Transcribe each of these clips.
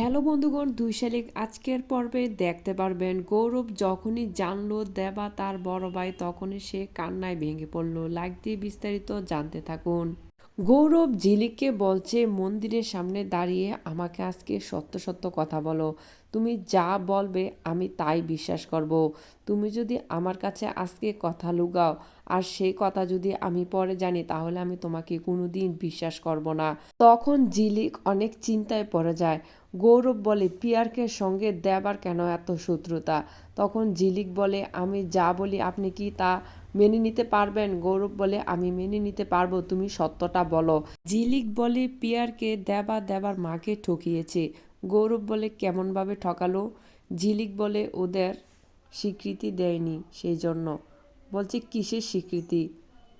Hello বন্ধুগণ, দুই শালিক আজকের পর্বে দেখতে পারবেন, গৌরব যখনই জানলো দেবা তার বড় ভাই তখনই সে কান্নায় ভেঙে পড়ল। লাইক দিয়ে বিস্তারিত জানতে থাকুন। গৌরব ঝিলিককে বলছে, মন্দিরের সামনে দাঁড়িয়ে আমাকে আজকে সত্য সত্য কথা বলো। তুমি যা বলবে আমি তাই বিশ্বাস করব। তুমি যদি আমার কাছে আজকে কথা লুগাও আর সেই কথা যদি আমি পরে জানি, তাহলে আমি তোমাকে কোনোদিন বিশ্বাস করব না। তখন ঝিলিক অনেক চিন্তায় পড়ে যায়। গৌরব বলে পিয়ারকের সঙ্গে দেবার কেন এত শত্রুতা? তখন ঝিলিক বলে, আমি যা বলি আপনি কি তা মেনে নিতে পারবেন, গৌরব বলে, আমি মেনে নিতে পারব, তুমি সত্যটা বলো। ঝিলিক বলে, পিয়ারকে দেবা দেবার মাকে ঠকিয়েছে। গৌরব বলে, কেমনভাবে ঠকালো? ঝিলিক বলে, ওদের স্বীকৃতি দেয়নি সেই জন্য বলছে, কিসের স্বীকৃতি?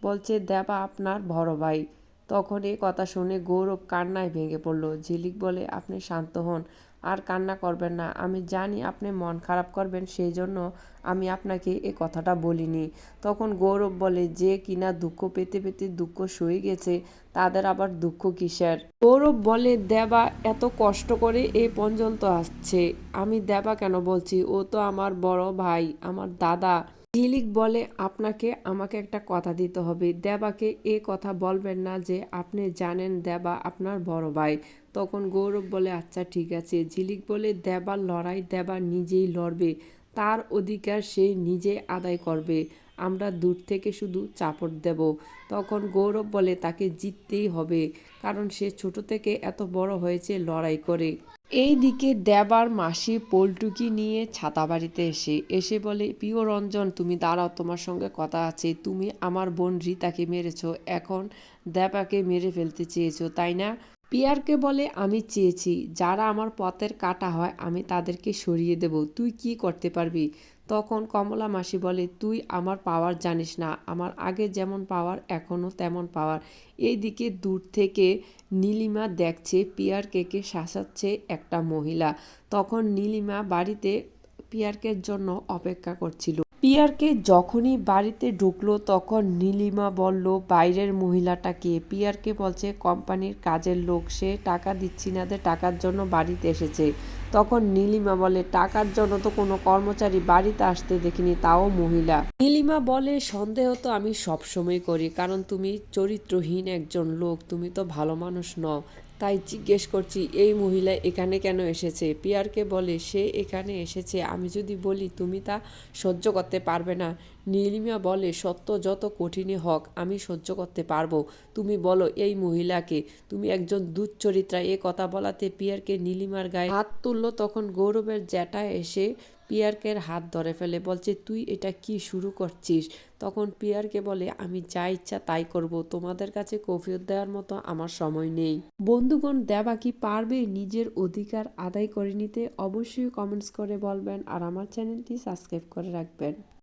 বলছে, দেবা আপনার বড় ভাই। তখন এই কথা শুনে গৌরব কান্নায় ভেঙে পড়ল। ঝিলিক বলে, আপনি শান্ত হন। আর কান্না করবেন না। আমি জানি আপনি মন খারাপ করবেন, সেই জন্য আমি আপনাকে এ কথাটা বলিনি। তখন গৌরব বলে, যে কিনা দুঃখ পেতে পেতে দুঃখ সয়ে গেছে, তাদের আবার দুঃখ কিসের? গৌরব বলে, দেবা, এত কষ্ট করে এই পর্যন্ত আসছে। আমি দেবা কেন বলছি? ও তো আমার বড় ভাই, আমার দাদা। ঝিলিক বলে আপনাকে, আমাকে একটা কথা দিতে হবে। দেবাকে এ কথা বলবেন না যে, আপনি জানেন দেবা আপনার বড় ভাই। তখন গৌরব বলে আচ্ছা ঠিক আছে। ঝিলিক বলে, দেবার লড়াই দেবা নিজেই লড়বে। তার অধিকার সে নিজে আদায় করবে। আমরা দূর থেকে শুধু চাপড় দেব। তখন গৌরব বলে, তাকে জিততেই হবে। কারণ সে ছোট থেকে এত বড় হয়েছে লড়াই করে। এই দিকে দেবার মাসি পল্টুকি নিয়ে ছাতা বাড়িতে এসে এসে বলে, প্রিয় রঞ্জন, তুমি দাঁড়াও, তোমার সঙ্গে কথা আছে। তুমি আমার বোন রীতাকে মেরেছ। এখন দেবাকে মেরে ফেলতে চেয়েছো, তাই না? পিয়ারকে বলে, আমি চেয়েছি। যারা আমার পথের কাটা হয়, আমি তাদেরকে সরিয়ে দেব। তুই কি করতে পারবি? তখন কমলা মাসি বলে, তুই আমার পাওয়ার জানিস না। আমার আগে যেমন পাওয়ার, এখনও তেমন পাওয়ার। এইদিকে দূর থেকে নীলিমা দেখছে পিয়ার কেকে শাসাচ্ছে একটা মহিলা। তখন নীলিমা বাড়িতে পিয়ারকের জন্য অপেক্ষা করছিল। পিয়ারকে যখনই বাড়িতে ঢুকলো তখন নীলিমা বলল, বাইরের মহিলাটাকে। পিয়ারকে বলছে, কোম্পানির কাজের লোক, সে টাকা দিচ্ছি না টাকার জন্য বাড়িতে এসেছে। তখন নীলিমা বলে, টাকার জন্য তো কোনো কর্মচারী বাড়িতে আসতে দেখিনি, তাও মহিলা। নীলিমা বলে, সন্দেহ তো আমি সবসময় করি, কারণ তুমি চরিত্রহীন একজন লোক, তুমি তো ভালো মানুষ নও। তাই জিজ্ঞেস করছি, এই মহিলা এখানে কেন এসেছে? পিয়ারকে বলে, সে এখানে এসেছে। আমি যদি বলি, তুমি তা সহ্য করতে পারবে না। নীলিমা বলে, সত্য যত কঠিনই হোক, আমি সহ্য করতে পারব। তুমি বলো, এই মহিলাকে তুমি একজন দুচ্চরিত্রা এ কথা বলাতে পিয়ারকে নীলিমার গায়ে হাত তুললো। তখন গৌরবের জ্যাটা এসে পিয়ারকের হাত ধরে ফেলে বলছে, তুই এটা কি শুরু করছিস? তখন পিয়ারকে বলে, আমি যা ইচ্ছা তাই করব, তোমাদের কাছে কফিয়ত দেওয়ার মতো আমার সময় নেই। বন্ধুগণ, দেবা কি পারবে নিজের অধিকার আদায় করে নিতে? অবশ্যই কমেন্টস করে বলবেন আর আমার চ্যানেলটি সাবস্ক্রাইব করে রাখবেন।